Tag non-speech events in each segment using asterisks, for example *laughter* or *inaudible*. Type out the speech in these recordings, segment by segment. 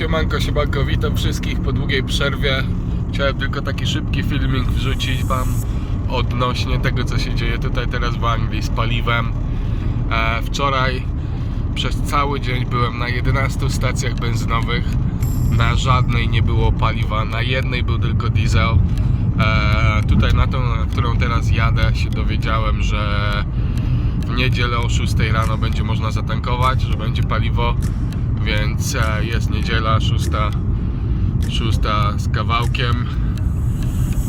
Siemanko, siemanko, witam wszystkich po długiej przerwie. Chciałem tylko taki szybki filmik wrzucić Wam odnośnie tego, co się dzieje tutaj teraz w Anglii z paliwem. E, wczoraj przez cały dzień byłem na 11 stacjach benzynowych. Na żadnej nie było paliwa, na jednej był tylko diesel. E, tutaj na tą, na którą teraz jadę, się dowiedziałem, że w niedzielę o 6 rano będzie można zatankować, że będzie paliwo, więc e, jest niedziela 6, 6 z kawałkiem.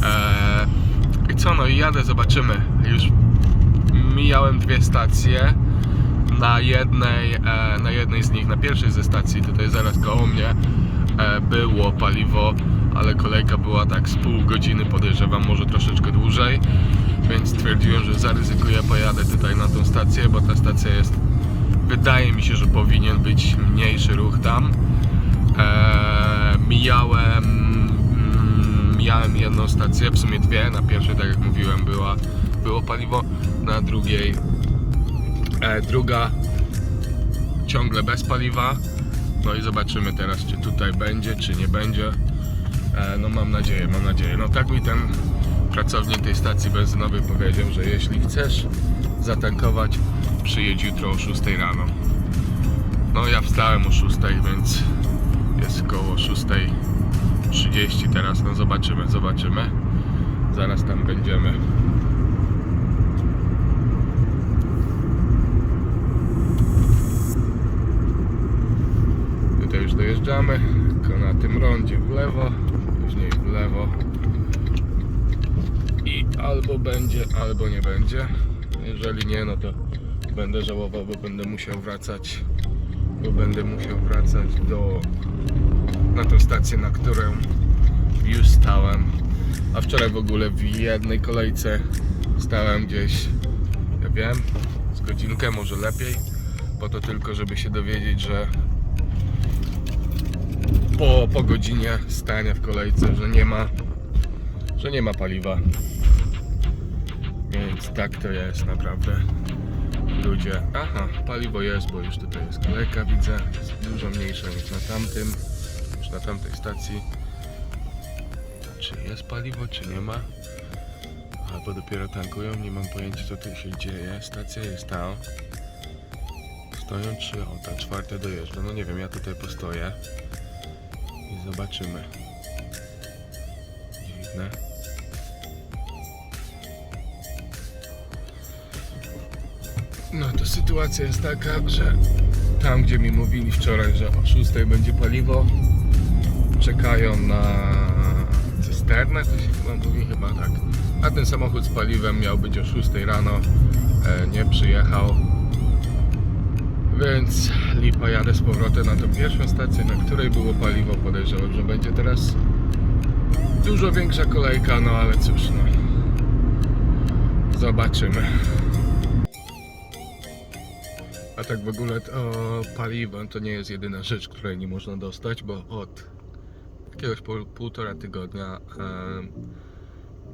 E, I co, no i jadę, zobaczymy. Już mijałem dwie stacje. Na jednej, e, na jednej z nich, na pierwszej ze stacji, tutaj zaraz koło mnie, było paliwo, ale kolejka była tak z pół godziny, podejrzewam, może troszeczkę dłużej, więc stwierdziłem, że zaryzykuję, pojadę tutaj na tą stację, bo ta stacja jest, wydaje mi się, że powinien być mniejszy ruch tam. E, mijałem, mm, mijałem jedną stację, w sumie dwie, na pierwszej, tak jak mówiłem, była, było paliwo, na drugiej e, druga ciągle bez paliwa. No i zobaczymy teraz, czy tutaj będzie, czy nie będzie. E, no mam nadzieję, mam nadzieję. No tak mi ten pracownik tej stacji benzynowej powiedział, że jeśli chcesz zatankować, przyjedź jutro o 6 rano. No ja wstałem o 6, więc jest koło 6.30 teraz. No zobaczymy, zobaczymy. Zaraz tam będziemy. Tutaj już dojeżdżamy, tylko na tym rondzie w lewo, później w lewo i albo będzie, albo nie będzie. Jeżeli nie, no to będę żałował, bo będę musiał wracać, bo będę musiał wracać do na tą stację, na którą już stałem. A wczoraj w ogóle w jednej kolejce stałem gdzieś, ja wiem, z godzinkę, może lepiej, po to tylko, żeby się dowiedzieć, że po, po godzinie stania w kolejce, że nie ma że nie ma paliwa. Więc tak to jest naprawdę. Ludzie, aha, paliwo jest, bo już tutaj jest kolejka, widzę, jest dużo mniejsza niż na tamtym, niż na tamtej stacji. Czy jest paliwo, czy nie ma? Albo dopiero tankują, nie mam pojęcia co tu się dzieje. Stacja jest tam. Stoją trzy auta, czwarte dojeżdża. No nie wiem, ja tutaj postoję i zobaczymy. Dziwne. No to sytuacja jest taka, że tam gdzie mi mówili wczoraj, że o 6 będzie paliwo, czekają na cysternę, to się chyba mówi, chyba tak. A ten samochód z paliwem miał być o 6 rano, e, nie przyjechał. Więc lipa jadę z powrotem na tą pierwszą stację, na której było paliwo. Podejrzewam, że będzie teraz dużo większa kolejka, no ale cóż, no. Zobaczymy. A tak w ogóle to paliwo to nie jest jedyna rzecz, której nie można dostać, bo od jakiegoś pół, półtora tygodnia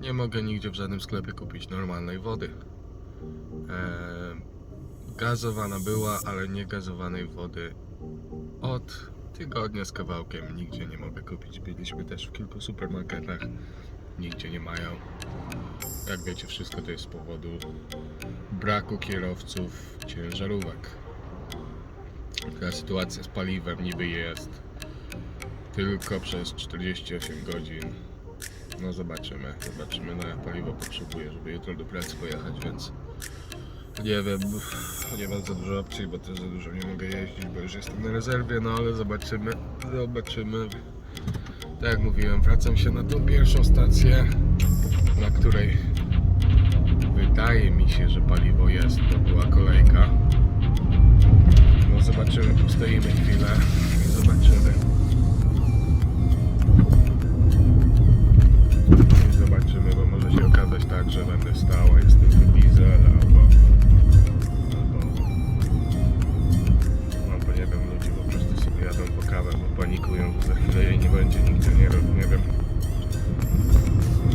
nie mogę nigdzie w żadnym sklepie kupić normalnej wody. Gazowana była, ale nie gazowanej wody od tygodnia z kawałkiem nigdzie nie mogę kupić. Byliśmy też w kilku supermarketach, nigdzie nie mają. Jak wiecie, wszystko to jest z powodu braku kierowców ciężarówek. Taka sytuacja z paliwem niby jest tylko przez 48 godzin. No zobaczymy, zobaczymy. No ja paliwo potrzebuję, żeby jutro do pracy pojechać, więc nie wiem, nie mam za dużo opcji, bo też za dużo nie mogę jeździć, bo już jestem na rezerwie, no ale zobaczymy, zobaczymy. Tak jak mówiłem, wracam się na tą pierwszą stację, na której wydaje mi się, że paliwo jest, bo była kolejka. No zobaczymy, postoimy chwilę i zobaczymy. I zobaczymy, bo może się okazać tak, że będę stał, a jest tylko diesel, albo... jadą po kawę, bo panikują, że za chwilę jej nie będzie, nigdy nie, nie wiem.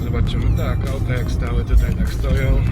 Zobaczymy, tak, auta jak stały tutaj tak stoją.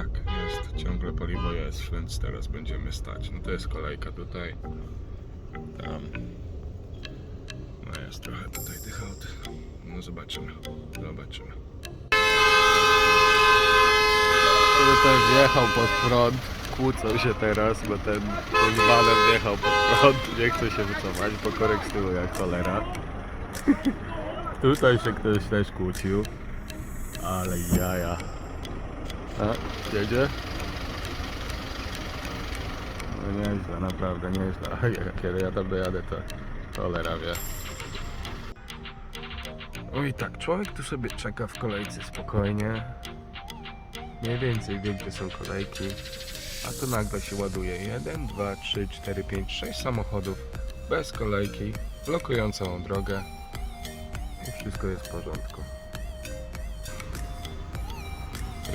Tak, jest, ciągle paliwo jest, więc teraz będziemy stać. No to jest kolejka tutaj. Tam. No jest trochę tutaj tych aut. No zobaczymy. Zobaczymy. Tutaj wjechał pod prąd. Kłócą się teraz, bo ten, ten baner wjechał pod prąd. Nie chce się wycofać, bo korek z tyłu jak cholera. *laughs* Tutaj się ktoś też kłócił. Ale jaja. A, jedzie? No nieźle, naprawdę nieźle. A ja- Kiedy ja tam dojadę, to cholera wie. Oj tak, człowiek tu sobie czeka w kolejce spokojnie. Mniej więcej wie, gdzie są kolejki. A tu nagle się ładuje 1, 2, 3, 4, 5, 6 samochodów bez kolejki, blokują całą drogę. I wszystko jest w porządku.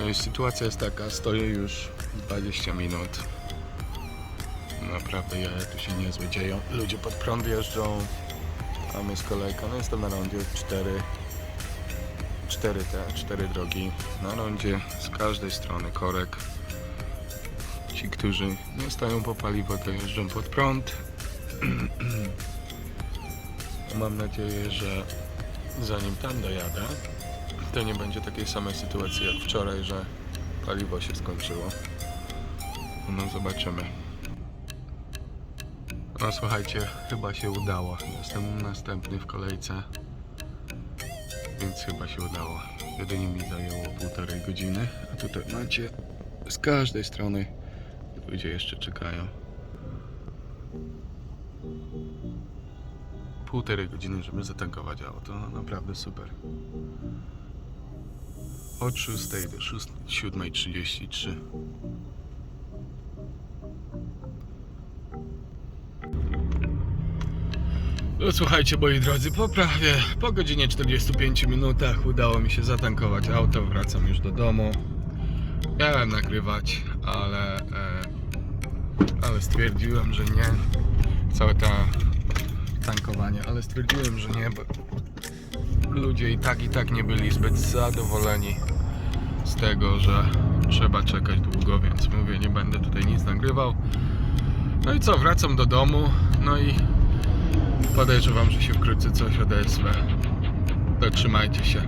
I Sytuacja jest taka, stoję już 20 minut. Naprawdę ja tu się niezłe dzieją. Ludzie pod prąd jeżdżą. Tam jest kolejka. No jestem na rondzie 4. Cztery te, cztery drogi na rondzie z każdej strony korek. Ci, którzy nie stoją po paliwo, to jeżdżą pod prąd. *clears throat* Mam nadzieję, że zanim tam dojadę, to nie będzie takiej samej sytuacji jak wczoraj, że paliwo się skończyło. No zobaczymy. No słuchajcie, chyba się udało. Jestem następny w kolejce. Więc chyba się udało. Jedynie mi zajęło półtorej godziny. A tutaj macie z każdej strony ludzie jeszcze czekają. Półtorej godziny, żeby zatankować auto. No, naprawdę super. Od 6 do 6 7.33. No słuchajcie moi drodzy, po prawie po godzinie 45 minutach udało mi się zatankować auto, wracam już do domu. Miałem nagrywać, ale, e, ale stwierdziłem, że nie. Całe to tankowanie, ale stwierdziłem, że nie, bo ludzie i tak i tak nie byli zbyt zadowoleni z tego, że trzeba czekać długo, więc mówię, nie będę tutaj nic nagrywał. No i co, wracam do domu, no i Podejrzewam, że się wkrótce coś odezwę. To trzymajcie się.